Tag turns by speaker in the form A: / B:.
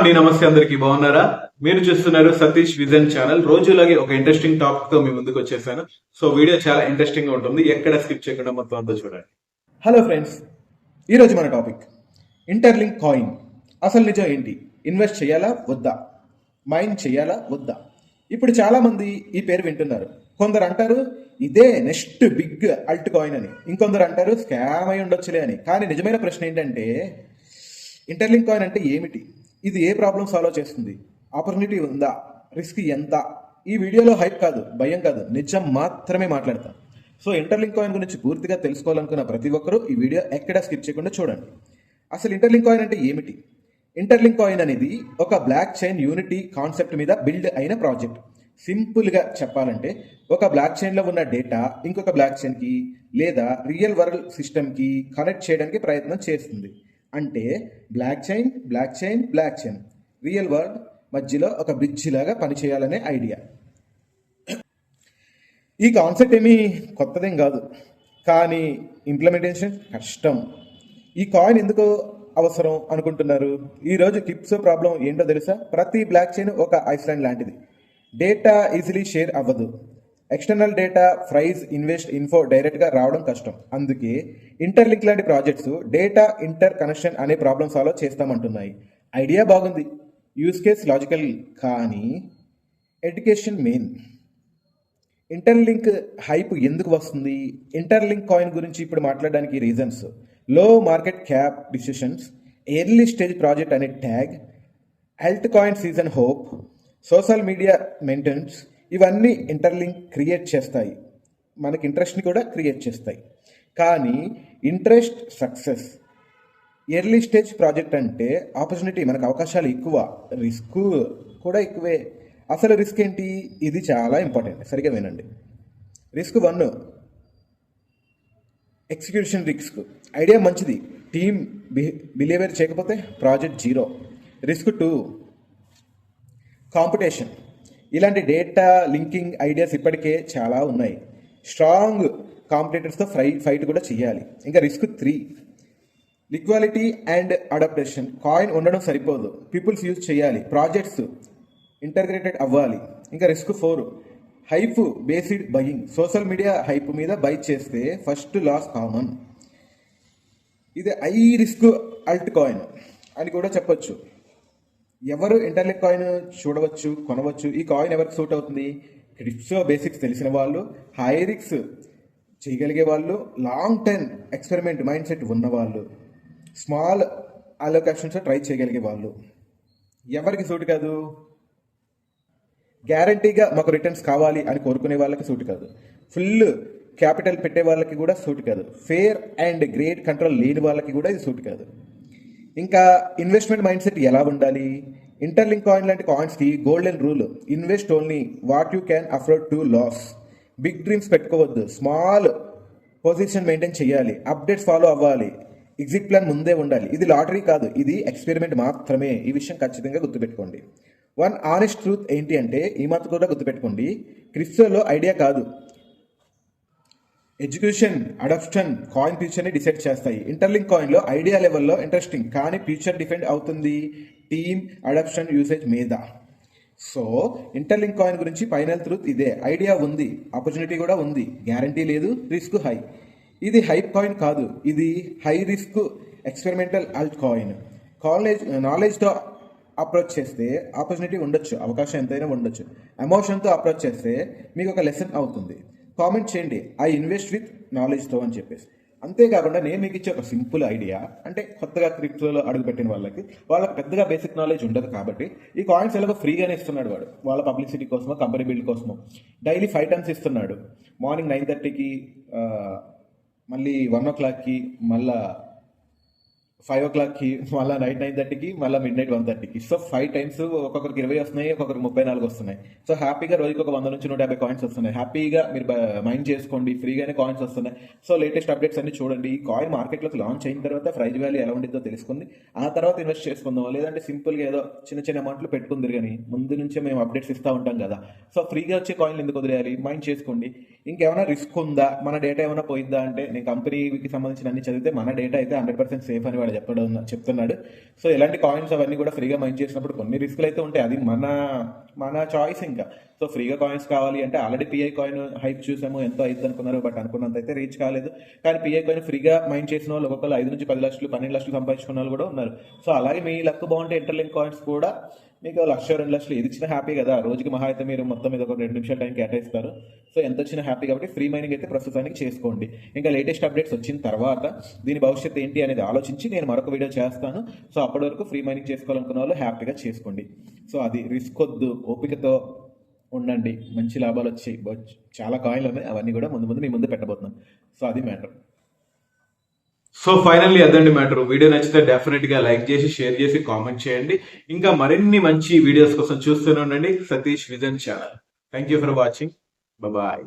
A: అండి నమస్తే అందరికి బాగున్నారా? మీరు చూస్తున్నారు సతీష్ విజన్ ఛానల్. రోజులాగే ఒక ఇంట్రెస్టింగ్ టాపిక్తో మీ ముందుకు వచ్చేసాను. సో వీడియో చాలా ఇంట్రెస్టింగ్గా ఉంటుంది. ఎక్కడ స్కిప్ చేయకుండా మొత్తం అంతా చూడండి.
B: హలో ఫ్రెండ్స్ ఈరోజు మన టాపిక్ ఇంటర్లింక్ కాయిన్ అసలు నిజం ఏంటి? ఇన్వెస్ట్ చేయాలా వద్దా? మైండ్ చేయాలా వద్దా? ఇప్పుడు చాలా మంది ఈ పేరు వింటున్నారు. కొందరు అంటారు ఇదే నెక్స్ట్ బిగ్ అల్ట్ కాయిన్ అని. ఇంకొందరు అంటారు స్కామ్ అయి ఉండొచ్చులే అని. కానీ నిజమైన ప్రశ్న ఏంటంటే ఇంటర్లింక్ కాయిన్ అంటే ఏమిటి? ఇది ఏ ప్రాబ్లం సాల్వ్ చేస్తుంది? ఆపర్చునిటీ ఉందా? రిస్క్ ఎంత? ఈ వీడియోలో హైప్ కాదు భయం కాదు నిజం మాత్రమే మాట్లాడతాం. సో ఇంటర్లింక్ కాయిన్ గురించి పూర్తిగా తెలుసుకోవాలనుకున్న ప్రతి ఒక్కరూ ఈ వీడియో ఎక్కడా స్కిప్ చేయకుండా చూడండి. అసలు ఇంటర్లింక్ కాయిన్ అంటే ఏమిటి? ఇంటర్లింక్ కాయిన్ అనేది ఒక బ్లాక్ చైన్ యూనిటీ కాన్సెప్ట్ మీద బిల్డ్ అయిన ప్రాజెక్ట్ సింపుల్గా చెప్పాలంటే ఒక బ్లాక్ చైన్లో ఉన్న డేటా ఇంకొక బ్లాక్ చైన్కి లేదా రియల్ వరల్డ్ సిస్టమ్కి కనెక్ట్ చేయడానికి ప్రయత్నం చేస్తుంది. అంటే blockchain blockchain blockchain. Real world మధ్యలో ఒక బ్రిడ్జ్ లాగా పనిచేయాలనే ఐడియా. ఈ కాన్సెప్ట్ ఏమీ కొత్తదేం కాదు. కానీ ఇంప్లిమెంటేషన్ కష్టం. ఈ కాయిన్ ఎందుకు అవసరం అనుకుంటున్నారు? ఈరోజు టిప్స్ ప్రాబ్లం ఏంటో తెలుసా? ప్రతి బ్లాక్ చైన్ ఒక ఐస్లాండ్ లాంటిది. డేటా ఈజీలీ షేర్ అవ్వదు. External data price invest info డైరెక్ట్గా రావడం కష్టం. అందుకే ఇంటర్లింక్ లాంటి ప్రాజెక్ట్స్ డేటా ఇంటర్ కనెక్షన్ అనే ప్రాబ్లమ్ సాల్వ్ చేస్తామంటున్నాయి. ఐడియా బాగుంది. యూస్ కేస్ లాజికల్ కానీ ఎడ్యుకేషన్ మెయిన్ ఇంటర్లింక్ హైప్ ఎందుకు వస్తుంది? ఇంటర్లింక్ కాయిన్ గురించి ఇప్పుడు మాట్లాడడానికి రీజన్స్లో market cap decisions early stage project అనే tag health coin season hope social media maintenance ఇవన్నీ ఇంటర్లింక్ క్రియేట్ చేస్తాయి. మనకి ఇంట్రెస్ట్ని కూడా క్రియేట్ చేస్తాయి. కానీ interest success early stage project అంటే ఆపర్చునిటీ మనకు అవకాశాలు ఎక్కువ రిస్క్ కూడా ఎక్కువే. అసలు రిస్క్ ఏంటి? ఇది చాలా ఇంపార్టెంట్ సరిగా వినండి. Risk one execution risk idea మంచిది. టీమ్ బిహేవియర్ చేయకపోతే project zero risk two competition ఇలాంటి డేటా లింకింగ్ ఐడియాస్ ఇప్పటికే చాలా ఉన్నాయి. స్ట్రాంగ్ కాంపిటేటర్స్తో ఫై ఫైట్ కూడా చేయాలి ఇంకా risk three. Liquidity and adaptation coin ఉండడం సరిపోదు. పీపుల్స్ యూజ్ చేయాలి. ప్రాజెక్ట్స్ ఇంటర్గ్రేటెడ్ అవ్వాలి. ఇంకా risk four. Hype based buying social media hype మీద బై చేస్తే ఫస్ట్ లాస్ కామన్ ఇది ఐ రిస్క్ అల్ట్ కాయిన్ అని కూడా చెప్పొచ్చు. ఎవరు ఇంటర్లెక్ కాయిన్ చూడవచ్చు కొనవచ్చు ఈ కాయిన్ ఎవరికి సూట్ అవుతుంది? క్రిప్టో బేసిక్స్ తెలిసిన వాళ్ళు హై రిక్స్ చేయగలిగే వాళ్ళు long term experiment mindset ఉన్నవాళ్ళు స్మాల్ అలోకేషన్స్ ట్రై చేయగలిగే వాళ్ళు. ఎవరికి సూట్ కాదు? గ్యారంటీగా మాకు రిటర్న్స్ కావాలి అని కోరుకునే వాళ్ళకి సూట్ కాదు. ఫుల్ క్యాపిటల్ పెట్టే వాళ్ళకి కూడా సూట్ కాదు. ఫేర్ అండ్ గ్రేట్ కంట్రోల్ లేని వాళ్ళకి కూడా ఇది సూట్ కాదు. ఇంకా ఇన్వెస్ట్మెంట్ మైండ్ సెట్ ఎలా ఉండాలి? ఇంటర్లింక్ కాయిన్ లాంటి కాయిన్స్కి golden rule. Invest only what you can afford to loss. Big dreams పెట్టుకోవద్దు. స్మాల్ పొజిషన్ మెయింటైన్ చేయాలి. అప్డేట్స్ ఫాలో అవ్వాలి. ఎగ్జిట్ ప్లాన్ ముందే ఉండాలి. ఇది లాటరీ కాదు. ఇది ఎక్స్పెరిమెంట్ మాత్రమే. ఈ విషయం ఖచ్చితంగా గుర్తుపెట్టుకోండి. వన్ ఆనెస్ట్ ట్రూత్ ఏంటి అంటే ఈ మాత్రం కూడా గుర్తుపెట్టుకోండి. క్రిప్టోలో ఐడియా కాదు. ఎడ్యుకేషన్ అడాప్షన్ కాయిన్ ఫ్యూచర్ని డిసైడ్ చేస్తాయి. ఇంటర్లింక్ కాయిన్లో ఐడియా లెవెల్లో ఇంట్రెస్టింగ్ కానీ ఫ్యూచర్ డిపెండ్ అవుతుంది. టీమ్ అడాప్షన్ యూసేజ్ మీద. సో ఇంటర్లింక్ కాయిన్ గురించి ఫైనల్ ట్రూత్ ఇదే. ఐడియా ఉంది ఆపర్చునిటీ కూడా ఉంది. గ్యారంటీ లేదు రిస్క్ హై. ఇది హైప్ కాయిన్ కాదు. ఇది high risk experimental altcoin. College నాలెడ్జ్తో approach చేస్తే ఆపర్చునిటీ ఉండొచ్చు అవకాశం ఎంతైనా ఉండొచ్చు. ఎమోషన్తో అప్రోచ్ చేస్తే మీకు ఒక లెసన్ అవుతుంది. కామెంట్ చేయండి. ఐ ఇన్వెస్ట్ విత్ నాలెడ్జ్తో అని చెప్పేసి. అంతేకాకుండా నేను మీకు ఇచ్చే ఒక సింపుల్ ఐడియా అంటే కొత్తగా క్రిప్టోలో అడుగుపెట్టిన వాళ్ళకి వాళ్ళకి పెద్దగా బేసిక్ నాలెడ్జ్ ఉండదు కాబట్టి ఈ కాయిన్స్ ఎలాగో ఫ్రీగానే ఇస్తున్నాడు వాడు. వాళ్ళ పబ్లిసిటీ కోసమో కంపెనీ బిల్డ్ కోసమో. డైలీ ఫైవ్ టైమ్స్ ఇస్తున్నాడు. మార్నింగ్ నైన్ థర్టీకి మళ్ళీ వన్ ఓ క్లాక్కి మళ్ళీ ఫైవ్ ఓ క్లాక్కి మళ్ళీ నైట్ నైన్ థర్టీకి మళ్ళీ మిడ్ నైట్ వన్ థర్టీకి సో ఫైవ్ టైమ్స్ ఒక్కొక్కరికి ఇరవై వస్తున్నాయి ఒక్కొక్కరికి ముప్పై నాలుగు వస్తున్నాయి. సో హ్యాపీగా రోజుకి ఒక వంద నుంచి నూట యాభై కాయిన్స్ వస్తున్నాయి. హ్యాపీగా మీరు మైండ్ చేసుకోండి ఫ్రీగానే కాయిన్స్ వస్తున్నాయి. సో లేటెస్ట్ అప్డేట్స్ అన్ని చూడండి. ఈ కాయిన్ మార్కెట్లోకి లాంచ్ అయిన తర్వాత ప్రైజ్ వాల్యూ ఎలా ఉండిద్దో తెలుసుకుంది. ఆ తర్వాత ఇన్వెస్ట్ చేసుకుందాం. లేదంటే సింపుల్గా ఏదో చిన్న చిన్న అమౌంట్లు పెట్టుకుందరు కానీ ముందు నుంచే మేము అప్డేట్స్ ఇస్తూ ఉంటాం కదా. సో ఫ్రీగా వచ్చే కాయిన్లు ఎందుకు వదిలేయాలి? మైండ్ చేసుకోండి. ఇంకేమైనా రిస్క్ ఉందా? మన డేటా ఏమైనా పోయిందా అంటే నేను కంపెనీకి సంబంధించిన అన్ని చదివితే మన డేటా అయితే హండ్రెడ్ పర్సెంట్ సేఫ్ అని ఇక్కడ చెప్పడం చెప్తున్నాడు. సో ఇలాంటి కాయిన్స్ అవన్నీ కూడా ఫ్రీగా మైన్ చేసినప్పుడు కొన్ని రిస్కులు అయితే ఉంటాయి. అది మన మన చాయిస్ ఇంకా. సో ఫ్రీగా కాయిన్స్ కావాలి అంటే ఆల్రెడీ పిఐ కాయిన్ హైప్ చూసాము ఎంతో అయింది అనుకున్నారు బట్ అనుకున్నంత అయితే రీచ్ కాలేదు. కానీ పిఐ కాయిన్ ఫ్రీగా మైన్ చేసిన వాళ్ళు ఒక్కొక్కరు ఐదు నుంచి పది లక్షలు పన్నెండు లక్షలు సంపాదించుకున్న వాళ్ళు కూడా ఉన్నారు. సో అలాగే మీ లక్ బాగుంటే ఇంటర్లింక్ కాయిన్స్ కూడా మీకు లక్ష రెండు లక్షలు ఏది ఇచ్చిన హ్యాపీ కదా. రోజుకి మహా అయితే మీరు మొత్తం మీద ఒక రెండు నిమిషాల టైం కేటాయిస్తారు. సో ఎంత వచ్చినా హ్యాపీ కాబట్టి ఫ్రీ మైనింగ్ అయితే ప్రస్తుతానికి చేసుకోండి. ఇంకా లేటెస్ట్ అప్డేట్స్ వచ్చిన తర్వాత దీని భవిష్యత్తు ఏంటి అనేది ఆలోచించి నేను మరొక వీడియో చేస్తాను. సో అప్పటి వరకు ఫ్రీ మైనింగ్ చేసుకోవాలనుకున్న వాళ్ళు హ్యాపీగా చేసుకోండి. సో అది రిస్క్ వద్దు ఓపికతో ఉండండి. మంచి లాభాలు వచ్చాయి చాలా కాయిన్లు ఉన్నాయి. అవన్నీ కూడా ముందు ముందు మీ ముందు పెట్టబోతున్నాం. సో అది మ్యాటర్.
A: సో ఫైనల్లీ అదండి మ్యాటర్. వీడియో నచ్చితే డెఫినెట్గా లైక్ చేసి షేర్ చేసి కామెంట్ చేయండి. ఇంకా మరిన్ని మంచి వీడియోస్ కోసం చూస్తూనే ఉండండి. Satish vision channel. Thank you for watching bye